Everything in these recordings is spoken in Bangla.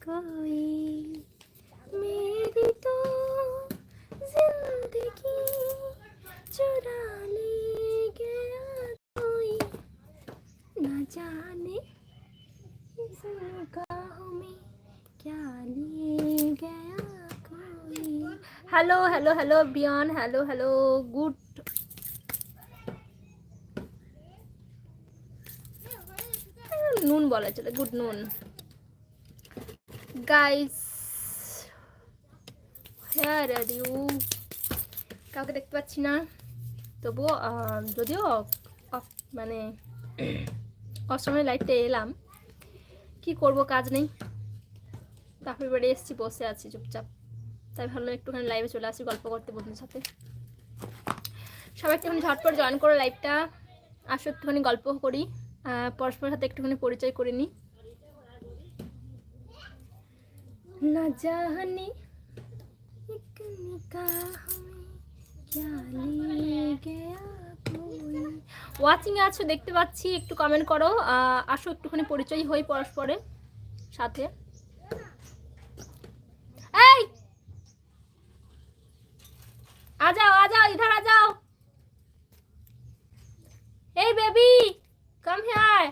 कोई मेरी तो जिंदगी चुरा ले गया कोई न जाने इस निगाहों में क्या ले गया कोई hello hello hello बियन hello hello good নুন বলা চলে গুড নুন গাইস হ্যাঁ ইউ কাউকে দেখতে পাচ্ছি না। তবুও যদিও মানে অষ্টমের লাইটে এলাম। কি করব, কাজ নেই। তারপরে বাড়ি এসেছি, বসে আছি চুপচাপ। তাই ভাবলাম একটুখানি লাইভে চলে আসি, গল্প করতে বন্ধুর সাথে। সবাই একটুখানি ঝটপট জয়েন করো লাইভটা আসো, একটুখানি গল্প করি। পরস্পরের সাথে একটুখানি পরিচয় করে নিই। না জানি एक निगाह में क्या ले गया कोई ওয়াচিং আছো দেখতে পাচ্ছি একটু কমেন্ট করো আহ, আসো একটুখানি পরিচয় হই পরস্পরের সাথে এই आ जाओ आ जाओ इधर आ जाओ हे बेबी कम हियर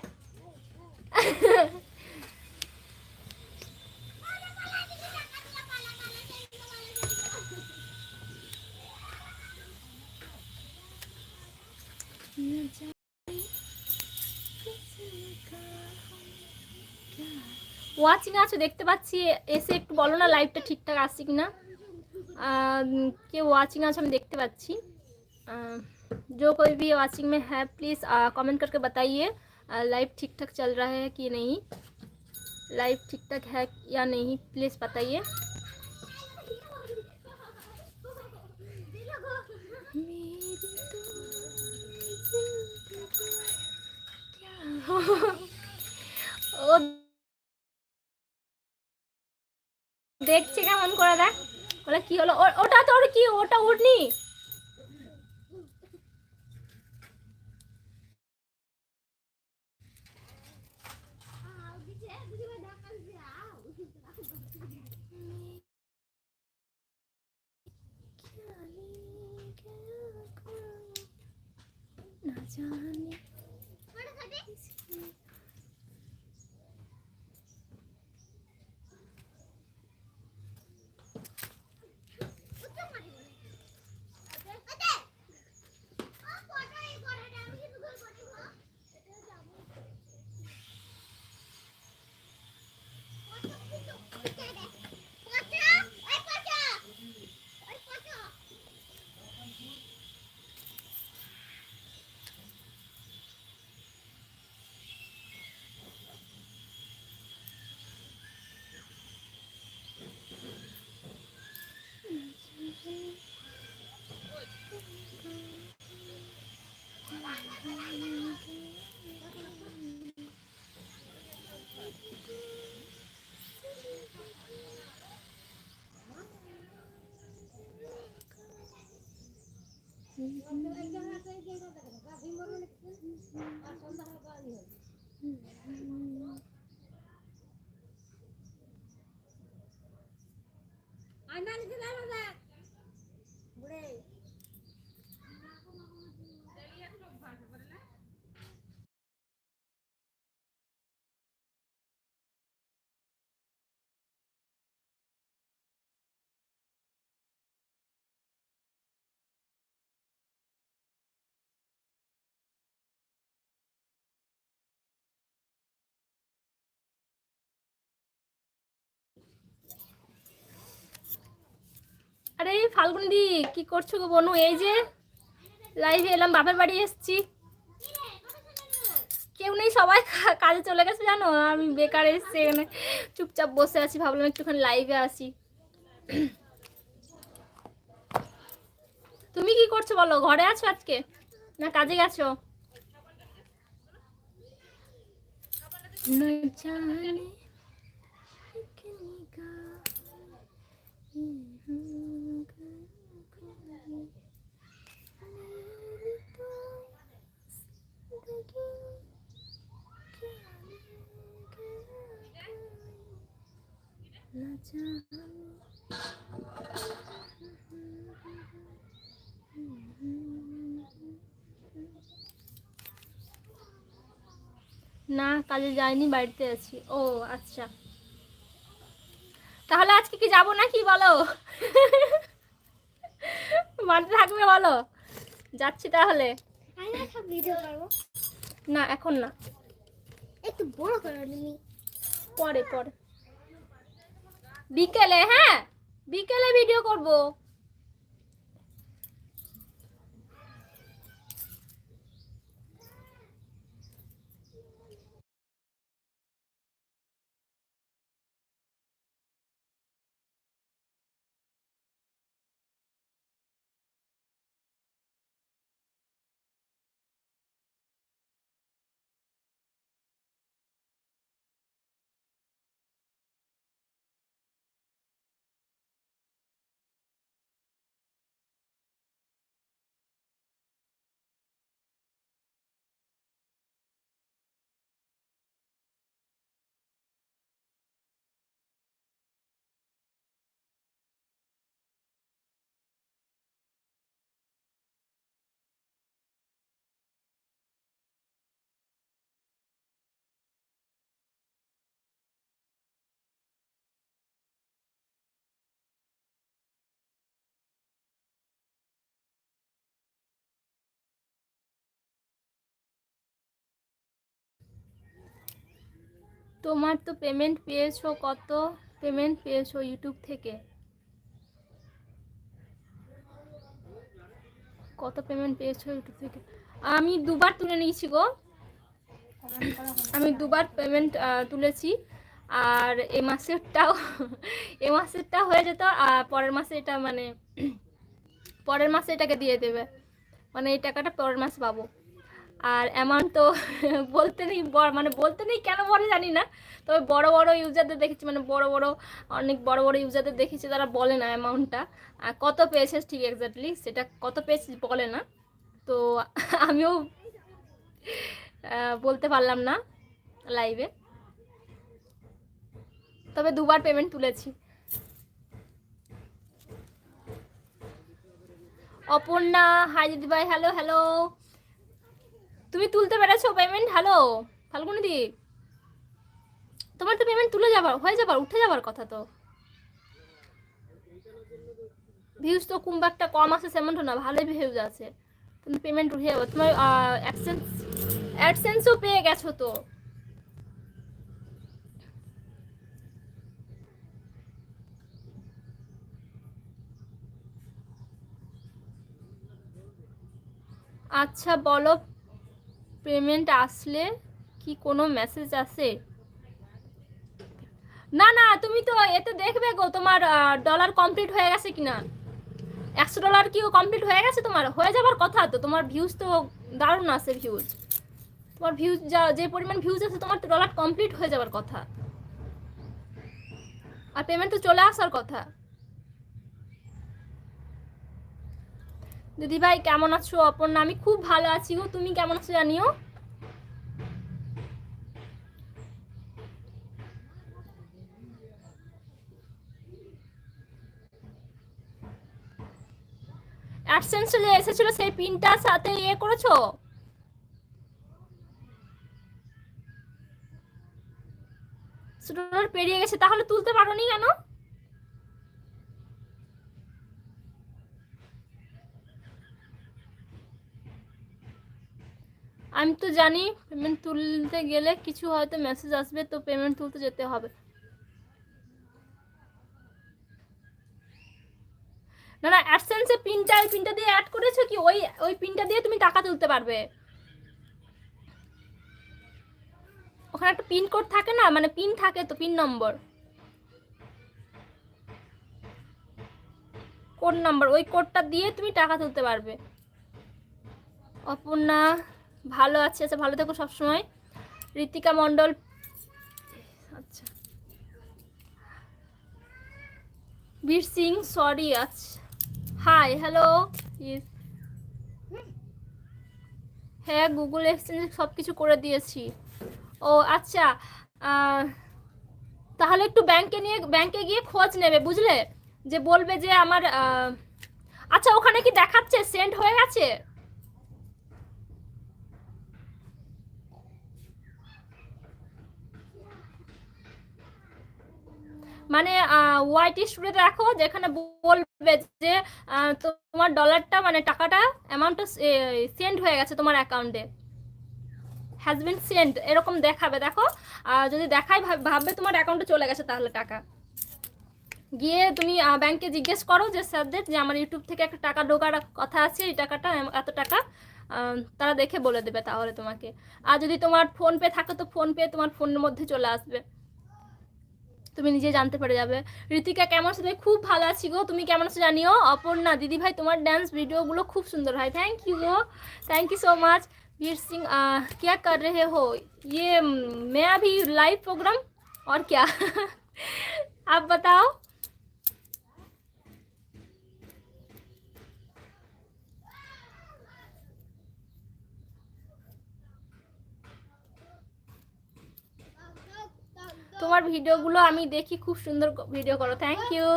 वाचिंग आज देखते পাচ্ছি एक बोलो ना না লাইভটা ঠিকঠাক আসছে কি না वाचिंग आज हम देखते जो कोई भी वाचिंग में है प्लीज़ कमेंट करके बताइए लाइव ठीक ठाक चल रहा है कि नहीं। लाइव ठीक ठाक है या नहीं प्लीज़ बताइए। দেখছে কেমন করে দেখ। বলে কি হলো? ওটা তোর কি? ওটা উঠনি 那你去哪里 আরে ফাল্গুনদি, কি করছ গো বনু? এই যে লাইভে এলাম, বাপের বাড়ি এসছি। কেউ নেই, সবাই কাজে চলে গেছে, জানো? আমি বেকার এসছি, এখানে চুপচাপ বসে আছি, ভাবলাম একটুখানি লাইভে আসি। তুমি কি করছ বলো? ঘরে আছো আজকে? না কাজে গেছো? না জানি না কাজে যাইনি বাড়িতে আছি। ও আচ্ছা। তাহলে আজকে কি যাব নাকি বলো? বাড়িতে থাকবে বলো? যাচ্ছি তাহলে। না এখন না। একটু বড় করো তুমি পরে পরে। বিকেলে হ্যাঁ? বিকেলে ভিডিও করব। তোমার তো পেমেন্ট পেয়েছ, কত পেমেন্ট পেয়েছ ইউটিউব থেকে? কত পেমেন্ট পেয়েছ ইউটিউব থেকে? আমি দুবার তুলে নিয়েছি গো। আমি দুবার পেমেন্ট তুলেছি। আর এ মাসেরটাও, এ মাসেরটা হয়ে যেত, আর পরের মাসে এটা মানে পরের মাসে এটাকে দিয়ে দেবে। মানে এই টাকাটা পরের মাসে পাবো। আর অ্যামাউন্ট তো বলতে নেই মানে বলতে নেই কেন বলে জানি না। তবে বড় বড় ইউজারদের দেখেছি মানে বড় বড়, অনেক বড় বড় ইউজারদের দেখেছি, তারা বলে না অ্যামাউন্টটা কত পেয়েছে ঠিক এক্স্যাক্টলি সেটা কত পেয়েছে বলে না। তো আমিও বলতে পারলাম না লাইভে তবে দুবার পেমেন্ট তুলেছি। অপর্ণা হাই দিদি ভাই হ্যালো হ্যালো তুমি তুলতে পেরেছ পেমেন্ট হ্যালো ফাল্গুনি দি তোমার তো পেমেন্ট তুলে যাবার, হয়ে যাবার, উঠে যাবার কথা তো। ভিউজ তো খুব একটা কম আছে, সেমনটা না, ভালোই ভিউজ আছে। তুমি পেমেন্ট উঠে যাবে। তোমার অ্যাডসেন্স অ্যাডসেন্সও পেয়ে গেছো তো। আচ্ছা বলো। পেমেন্ট আসলে কি কোনো মেসেজ আসে? না না, তুমি তো এতে দেখবে গো, তোমার ডলার কমপ্লিট হয়ে গেছে কিনা? একশো ডলার কি কমপ্লিট হয়ে গেছে তোমার? হয়ে যাবার কথা তো, তোমার ভিউজ তো দারুণ আছে ভিউজ তোমার ভিউজ যা, যে পরিমাণ ভিউজ আছে, তোমার তো ডলার কমপ্লিট হয়ে যাবার কথা। আর পেমেন্ট তো চলে আসার কথা। দিদি ভাই কেমন আছো? অপর্ণা, আমি খুব ভালো আছি গো। তুমি কেমন আছো জানিও? অ্যাডসেন্স এসেছিল, সেই পিনটার সাথে ইয়ে করেছ? পেরিয়ে গেছে, তাহলে তুলতে পারোনি কেন? আমি তো জানি পেমেন্ট তুলতে গেলে কিছু হয়তো মেসেজ আসবে, তো পেমেন্ট তুলতে যেতে হবে। না না অ্যাডসেন্সে পিনটা ওই পিনটা দিয়ে অ্যাড করেছ কি? ওই ওই পিনটা দিয়ে তুমি টাকা তুলতে পারবে। ওখানে একটা পিন কোড থাকে না? মানে পিন থাকে তো পিন নম্বর কোড নাম্বার ওই কোডটা দিয়ে তুমি টাকা তুলতে পারবে। অপর্ণা ভালো আছে আচ্ছা ভালো থেকো সবসময়। ঋতিকা মণ্ডল। আচ্ছা। বীর সিং সরি আচ্ছা হাই হ্যালো হ্যাঁ গুগল এক্সচেঞ্জ সব কিছু করে দিয়েছি। ও আচ্ছা তাহলে একটু ব্যাংকে নিয়ে ব্যাংকে গিয়ে খোঁজ নেবে, বুঝলে? যে বলবে যে আমার আচ্ছা ওখানে কি দেখাচ্ছে? সেন্ড হয়ে গেছে? মানে হোয়াইট স্টুডে দেখো, যেখানে বলবে যে তোমার ডলারটা মানে টাকাটা অ্যামাউন্টটা সেন্ড হয়ে গেছে তোমার অ্যাকাউন্টে হ্যাজ বিন সেন্ড এরকম দেখাবে, দেখো। আর যদি ভাব- ভাববে তোমার অ্যাকাউন্টে চলে গেছে তাহলে টাকা। গিয়ে তুমি ব্যাংকে জিজ্ঞেস করো যে, স্যারদের, যে আমার ইউটিউব থেকে একটা টাকা ঢোকার কথা আছে, এই টাকাটা এত টাকা? তারা দেখে বলে দেবে তাহলে তোমাকে। আর যদি তোমার ফোন পে থাকে, তো ফোন পে তোমার ফোনের মধ্যে চলে আসবে। তুমি নিজে জানতে পেরে যাবে ঋতিকা কেমন আছো তুমি খুব ভালো আছি গো তুমি কেমন আছো জানিও অপর্ণা দিদি ভাই তোমার ড্যান্স ভিডিওগুলো খুব সুন্দর হয় thank you go thank you so much Veer Singh आ, क्या कर रहे हो ये म, मैं अभी लाइव प्रोग्राम और क्या आप बताओ তোমার ভিডিওগুলো আমি দেখি, খুব সুন্দর ভিডিও করো থ্যাংক ইউ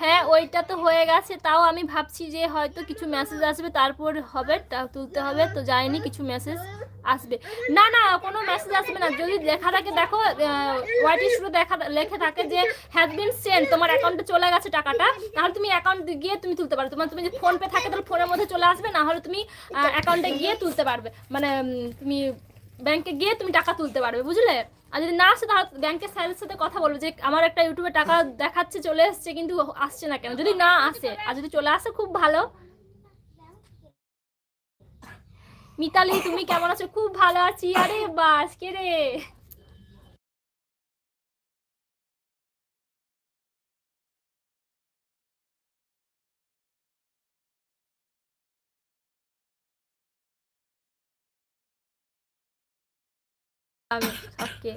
হ্যাঁ ওইটা তো হয়ে গেছে, তাও আমি ভাবছি যে হয়তো কিছু মেসেজ আসবে, তারপর হবে তুলতে হবে, তো যায়নি কিছু মেসেজ আসবে। না না, কোনো মেসেজ আসবে না, যদি লেখা থাকে, দেখো হোয়াইট ইস্যু দেখা, লেখা থাকে যে হ্যাজ বিন সেন্ড তোমার অ্যাকাউন্টে চলে গেছে টাকাটা তাহলে তুমি অ্যাকাউন্ট গিয়ে তুমি তুলতে পারো, তোমার, তুমি যদি ফোনপে থাকে, তাহলে ফোনের মধ্যে চলে আসবে না হলে তুমি অ্যাকাউন্টে গিয়ে তুলতে পারবে মানে তুমি ব্যাংকে গিয়ে তুমি টাকা তুলতে পারবে, বুঝলে? আর যদি না আসে, তাহলে ব্যাংকের স্যারের সাথে কথা বলবে যে, আমার একটা ইউটিউবে টাকা দেখাচ্ছে, চলে এসছে, কিন্তু আসছে না কেন? যদি না আসে, আর যদি চলে আসে, খুব ভালো। মিতালি, তুমি কেমন আছো? খুব ভালো আছি। আরে বাস, কে রে? আমি ওকে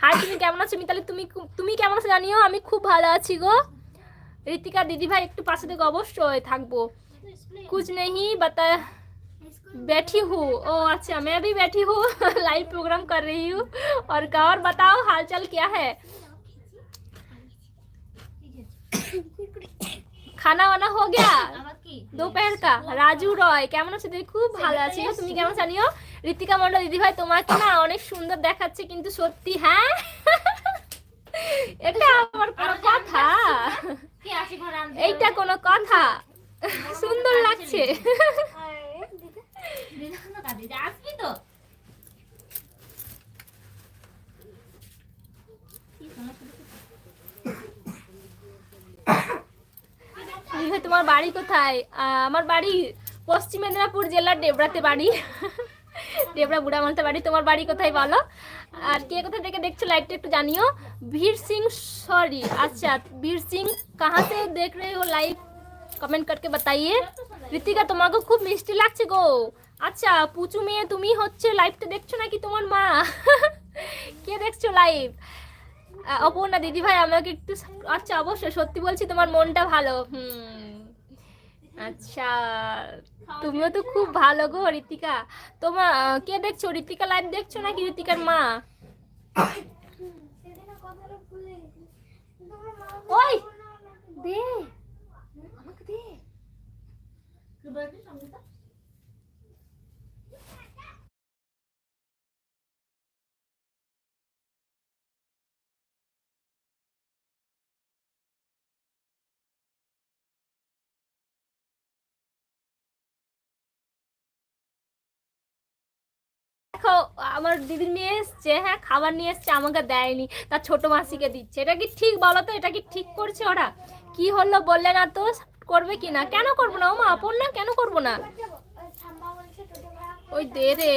হাই তুমি কেমন আছো মিতালি তুমি খু- তুমি কেমন আছো জানিও আমি খুব ভালো আছি গো ঋতিকা দিদি ভাই একটু পাশে থেকে অবশ্যই থাকবো कुछ नहीं बता बैठी हूँ ओ अच्छा मैं भी बैठी हूँ लाइव प्रोग्राम कर रही हूँ और का और बताओ हालचाल क्या है খানা বানা हो गया দোপেরকা রাজু রয় কেমন আছো দিদি? খুব ভালো আছি। তুমি কেমন জানিও? ঋতিকা মন্ডল দিদি ভাই তোমাকে না অনেক সুন্দর দেখাচ্ছে কিন্তু সত্যি হ্যাঁ? এটা আমার কোনো কথা। এইটা কোনো কথা। সুন্দর লাগছে। বাড়ি কোথায়? আমার বাড়ি পশ্চিম মেদিনীপুর জেলার ডেবরাতে বাড়ি। ডেবরা বুড়ামালতে বাড়ি। তোমার বাড়ি কোথায় বলো? আর কে কোথায় থেকে দেখছ লাইভটা একটু জানিও। বীর সিং সরি আচ্ছা বীর সিং, কাহা সে দেখ রে ও লাইভ? কমেন্ট করকে বাতাইয়ে। ঋতিকা তোমাকে খুব মিষ্টি লাগছে গো। আচ্ছা পুচু মেয়ে, তুমি হচ্ছে লাইভটা দেখছ নাকি তোমার মা? কে দেখছ লাইভ? অপর্ণা দিদি ভাই আমাকে একটু আচ্ছা অবশ্যই, সত্যি বলছি তোমার মনটা ভালো। হুম। আচ্ছা তুমিও তো খুব ভালো গো ঋতিকা তোমার কে দেখছ? ঋতিকা লাইভ দেখছ নাকি ঋতিকার মা? ওই দে। আমাকে দে। আমার দিদির মেয়ে এসছে হ্যাঁ খাবার নিয়ে এসছে, আমাকে দেয়নি, তার ছোট মাসিকে দিচ্ছে। এটা কি ঠিক বলো তো? এটা কি ঠিক করছে ওরা? কি হলো বললে না তো? করবে কি না? কেন করব না? ও মা না? কেন করব না? ওই দে রে।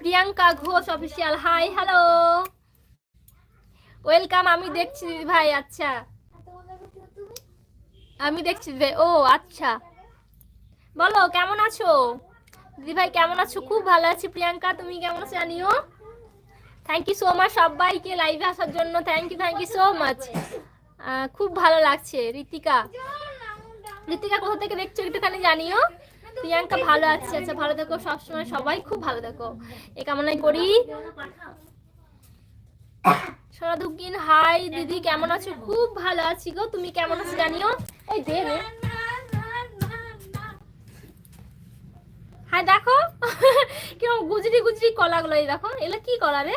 Priyanka Ghosh official hi hello welcome আমি দেখছি দিদি ভাই আচ্ছা। আমি দেখছি ভাই। ও আচ্ছা। বলো, কেমন আছো? দিদি ভাই, কেমন আছো? খুব ভালো আছি, প্রিয়াঙ্কা। তুমি কেমন আছো জানিও? থ্যাংক ইউ সো মাচ সবাইকে লাইভে আসার জন্য। Thank you thank you so much খুব ভালো লাগছে। ঋতিকা ঋতিকা কোথা থেকে দেখছ একটুখানি জানিও? প্রিয়াঙ্কা ভালো আছে আচ্ছা ভালো দেখো সবসময় সবাই খুব ভালো দেখো এ কামনাই করি। সরাদুদ্দিন হাই দিদি, কেমন আছো? খুব ভালো আছি গো। তুমি কেমন আছো জানিও? এই দে হ্যাঁ দেখো। কীরকম গুজরি গুজরি কলাগুলো এই দেখো। এগুলো কি কলা রে?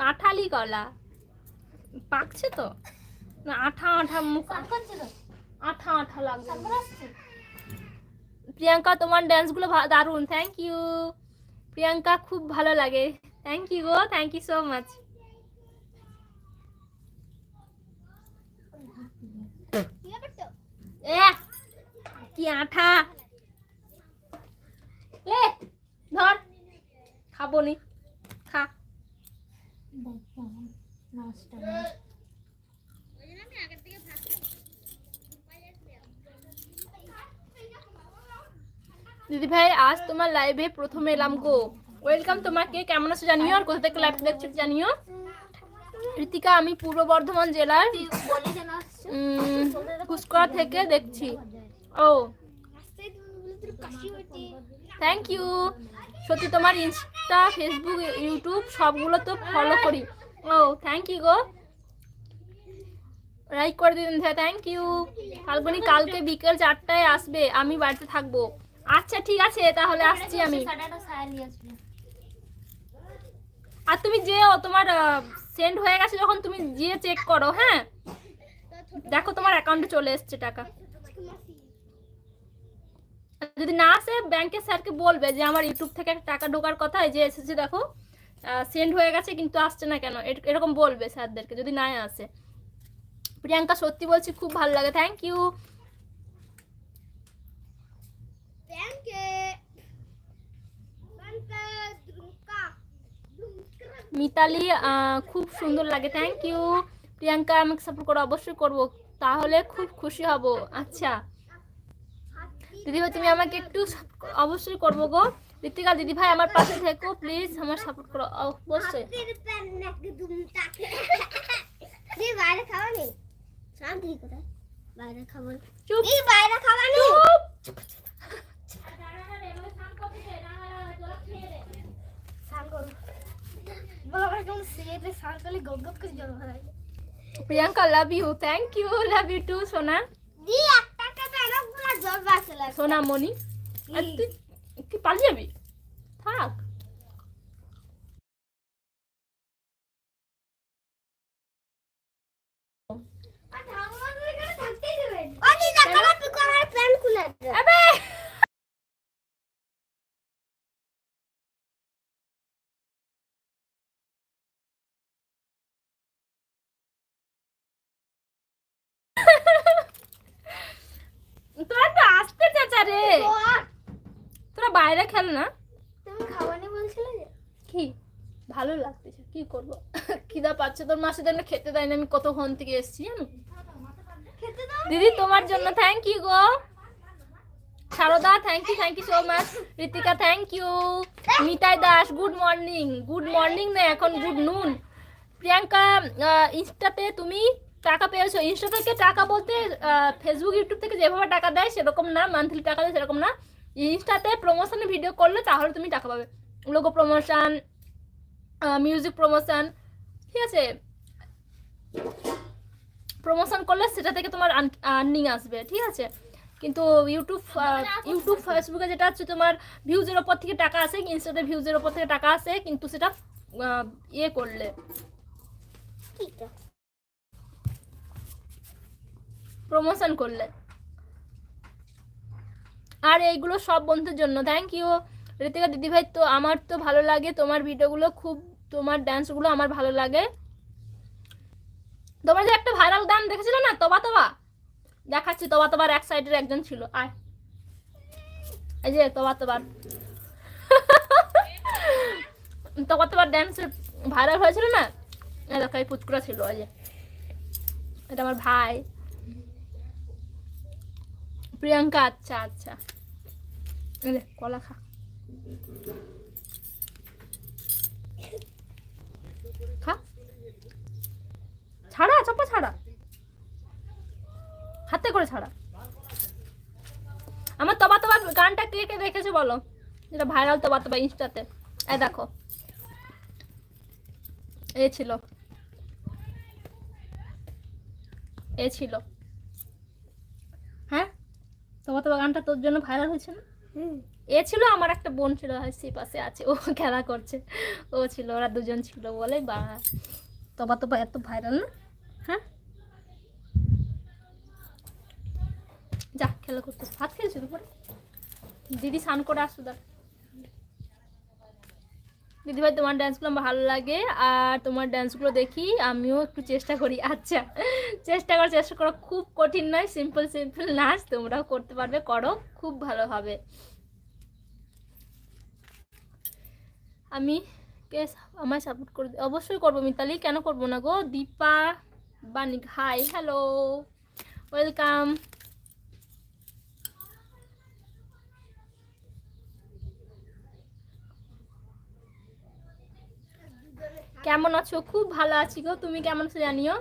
কাঁঠালি কলা। পাকছে তো? না আঠা আঠা মুখ আঠা আঠা লাগছে। প্রিয়াঙ্কা তোমার ড্যান্সগুলো দারুণ। থ্যাংক ইউ প্রিয়াঙ্কা খুব ভালো লাগে। থ্যাংক ইউ গো থ্যাংক ইউ সো মাচ কি আঠা? লে ধর। খাব নি। খা। দিদি ভাই, আজ তোমার লাইভে প্রথমে এলাম গো। ওয়েলকাম তোমাকে। কেমন আছো জানিও? আর কোথা থেকে লাইভ দেখছ জানিও? ঋতিকা, আমি পূর্ব বর্ধমান জেলার কুসকরা থেকে দেখছি। ও। থ্যাংক ইউ সত্যি তোমার ইনস্টা ফেসবুক ইউটিউব সবগুলো তো ফলো করি। ও থ্যাংক ইউ গো। লাইক করে দিন থ্যাংক ইউ ফাল্গুনি কালকে বিকেল চারটায় আসবে, আমি বাড়িতে থাকব। আচ্ছা ঠিক আছে, তাহলে আসছি আমি। আর তুমি যেও, তোমার সেন্ড হয়ে গেছে যখন, তুমি গিয়ে চেক করো হ্যাঁ? দেখো তোমার অ্যাকাউন্টে চলে এসছে টাকা। যদি না আসে ব্যাংকের স্যারকে বলবে যে আমার ইউটিউব থেকে একটা টাকা ঢোকার কথা যে এসেছে দেখো সেন্ড হয়ে গেছে কিন্তু আসছে না কেন? এরকম বলবে স্যারদেরকে যদি না আসে। প্রিয়াঙ্কা সত্যি বলছি খুব ভালো লাগে। থ্যাংক ইউ মিতালি খুব সুন্দর লাগে। থ্যাংক ইউ প্রিয়াঙ্কা আমাকে সাপোর্ট করো অবশ্যই করব। তাহলে খুব খুশি হব। আচ্ছা। দিদিভাই তুমি আমাকে একটু অবশ্যই করব গো। ঋতিকা দিদি ভাই আমার পাশে থেকো প্লিজ আমার সাপোর্ট করো। অবশ্যই। বাইরে খাওয়া নেই? শান্তি কোথায়? বাইরে চুপ। বাইরে খাওয়া নেই? চুপ। Priyanka love you thank you love you too সোনা। দি একটা এরকম পুরো জল বাসে লাগে সোনা আর তুই কি পালিয়ে যাবি? থাক। ওদি দেখো না পিকো আমার প্যান্ট খুলে আছে আবে তোরা তো আসতে চাচা রে তোরা বাইরে খেল না? তুমি খাওয়া বলছিলে যে। কি? ভালো লাগতেছে কি করব? খিদা পাচ্ছে তোর মাসে জন্য খেতে দেয় না আমি কতক্ষণ থেকে এসেছি জানো? দিদি তোমার জন্য thank you go. Sarada thank you thank you so much Ritika thank you Mitai Das good morning good morning না এখন গুড নুন প্রিয়াঙ্কা ইনস্টাতে তুমি? টাকা পেয়েছ। ইনস্টা থেকে টাকা বলতে ফেসবুক ইউটিউব থেকে যেভাবে টাকা দেয় সেরকম না মান্থলি টাকা দেয় সেরকম না। ইনস্টাতে প্রমোশনে ভিডিও করলে তাহলে তুমি টাকা পাবে। লোগো প্রমোশন মিউজিক প্রমোশন ঠিক আছে? প্রমোশন করলে সেটা থেকে তোমার আর্নিং আসবে, ঠিক আছে? কিন্তু ইউটিউব ইউটিউব ফেসবুকে যেটা হচ্ছে তোমার ভিউজের ওপর থেকে টাকা আসে ইনস্টাতে ভিউজের ওপর থেকে টাকা আসে, কিন্তু সেটা ইয়ে করলে। ঠিক তো প্রমোশন করলে আর এইগুলো সব বন্ধুর জন্য। থ্যাংক ইউ ঋতিকা দিদিভাই। তো আমার তো ভালো লাগে তোমার ভিডিওগুলো খুব, তোমার ডান্সগুলো আমার ভালো লাগে। তোমার যে একটা ভাইরাল গান দেখেছিল না, তবা তবা? দেখাচ্ছি, তবা তবার এক সাইডের একজন ছিল। আয়। এই যে তবা তবার। তবা তবার ড্যান্সের ভাইরাল হয়েছিল না? দেখো, এই পুচকুরা ছিল ওই যে। এটা আমার ভাই। প্রিয়াঙ্কা আচ্ছা আচ্ছা। কলা খা। খা। ছাড়া, চাপা ছাড়া। হাতে করে ছাড়া। আমার তবা তবা গানটা কে কে দেখেছে বলো? যেটা ভাইরাল তবা তবা ইনস্টাতে। এই দেখো। এ ছিল। এ ছিল। তোমার তো গানটা তোর জন্য ভাইরাল হয়েছে না? এ ছিল আমার একটা বোন ছিল সে পাশে আছে ও খেলা করছে। ও ছিল ওরা দুজন ছিল বলে বা তোমার তো এত ভাইরাল না? হ্যাঁ? যা খেলা করতে। ভাত খেয়েছো পরে দিদি স্নান করে আসো দাঁড়া দিদিভাই, তোমার ড্যান্সগুলো আমার ভালো লাগে। আর তোমার ড্যান্সগুলো দেখি, আমিও একটু চেষ্টা করি। আচ্ছা চেষ্টা করো চেষ্টা করো খুব কঠিন নয়। সিম্পল সিম্পল নাচ তোমরাও করতে পারবে, করো, খুব ভালো হবে। আমি কে আমায় সাপোর্ট করে অবশ্যই করব মিতালি। কেন করব না গো? Dipa Banik hi hello welcome কেমন আছো? খুব ভালো আছি গো। তুমি কেমন আছো জানিও?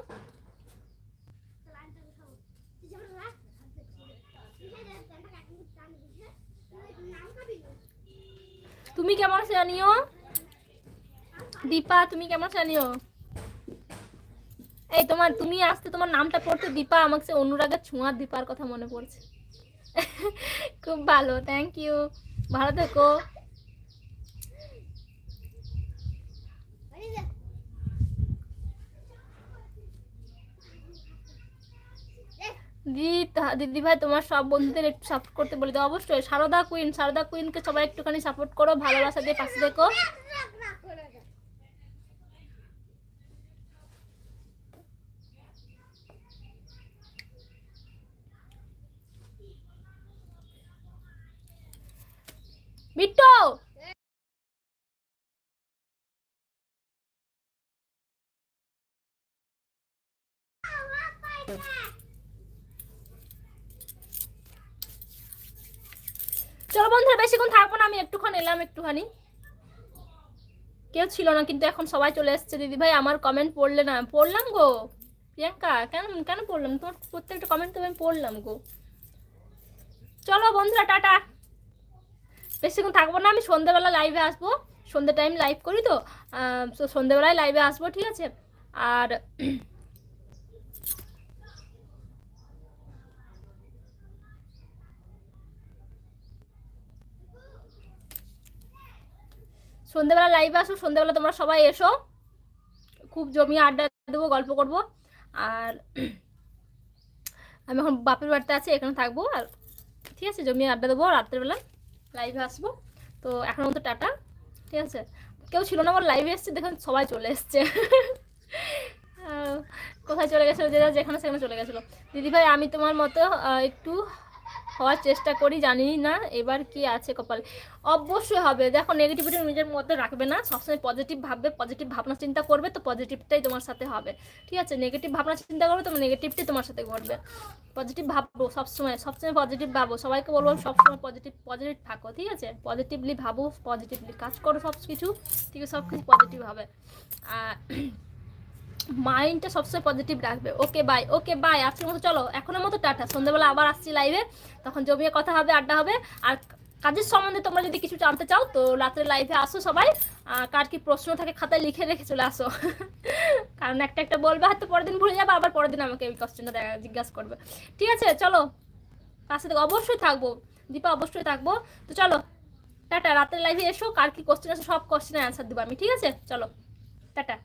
তুমি কেমন আছো জানিও? দীপা, তুমি কেমন আছো জানিও? এই তোমার, তুমি আসতে তোমার নামটা পড়তে দীপা, আমাকে অনুরাগের ছোঁয়ার দীপার কথা মনে পড়ছে। খুব ভালো থ্যাংক ইউ ভালো থেকো। দিদি দিদি ভাই, তোমার সব বন্ধুদের একটু সাপোর্ট করতে বলে দাও। অবশ্যই সারদা কুইন সারদা কুইনকে সবাই একটুখানি সাপোর্ট করো, ভালোবাসা দিয়ে পাশে দেখো বিট্টু চলো বন্ধুরা বেশিক্ষণ থাকব না, আমি একটুখানি এলাম একটুখানি। কেউ ছিল না, কিন্তু এখন সবাই চলে এসছে। দিদি ভাই, আমার কমেন্ট পড়লে না, পড়লাম গো। প্রিয়াঙ্কা, কেন কেন পড়লাম? তোমার প্রত্যেকটা কমেন্ট তো আমি পড়লাম গো। চলো বন্ধুরা, টাটা। বেশিক্ষণ থাকব না, আমি সন্ধ্যেবেলা লাইভে আসব। সন্ধ্যে টাইম লাইভ করি তো সন্ধ্যেবেলায় লাইভে আসব, ঠিক আছে? আর সন্ধ্যেবেলা লাইভে আসো, সন্ধ্যেবেলা তোমরা সবাই এসো। খুব জমিয়ে আড্ডা দেবো, গল্প করব। আর আমি এখন বাপের বাড়িতে আছি, এখানে থাকব। আর ঠিক আছে জমিয়ে আড্ডা দেবো রাত্রেবেলা লাইভে আসব। তো এখন মতো টাটা, ঠিক আছে? কেউ ছিল না, আমার লাইভে এসছে, দেখুন সবাই চলে এসছে। কোথায় চলে গেছিল, যে যেখানে সেখানে চলে গেছিল। দিদিভাই, আমি তোমার মতো একটু হওয়ার চেষ্টা করি, জানি না এবার কি আছে কপালে। অবশ্যই হবে। দেখো নেগেটিভিটি নিজের মধ্যে রাখবে না। সবসময় পজিটিভ ভাববে পজিটিভ ভাবনা চিন্তা করবে, তো পজিটিভটাই তোমার সাথে হবে। ঠিক আছে? নেগেটিভ ভাবনা চিন্তা করবে তোমার নেগেটিভটাই তোমার সাথে ঘটবে। পজিটিভ ভাববো সবসময় সবসময় পজিটিভ ভাবো সবাইকে বলব, সবসময় পজিটিভ পজিটিভ থাকো, ঠিক আছে? পজিটিভলি ভাবো পজিটিভলি কাজ করো সব কিছু ঠিক আছে সব কিছু পজিটিভ হবে। আর মাইন্ডটা সবসময় পজিটিভ রাখবে। ওকে বাই ওকে বাই আজকের মতো চলো। এখনের মতো টাটা। সন্ধ্যাবেলা আবার আসছি লাইভে তখন জমিয়ে কথা হবে, আড্ডা হবে। আর কাজের সম্বন্ধে তোমরা যদি কিছু জানতে চাও, তো রাত্রে লাইভে আসো সবাই। কার কি প্রশ্ন থাকে খাতায় লিখে রেখে চলে আসো। কারণ একটা একটা বলবে, হয়তো পরের দিন ভুলে যাবে, আবার পরের দিন আমাকে এই কোশ্চেনটা জিজ্ঞাসা করবে। ঠিক আছে, চলো। পাশে থেকে অবশ্যই থাকব। দীপা অবশ্যই থাকব। তো চলো। টাটা। রাতের লাইভে এসো। কার কি কোশ্চেন আছে, সব কোশ্চেনের অ্যান্সার দেবো আমি। ঠিক আছে? চলো। টাটা।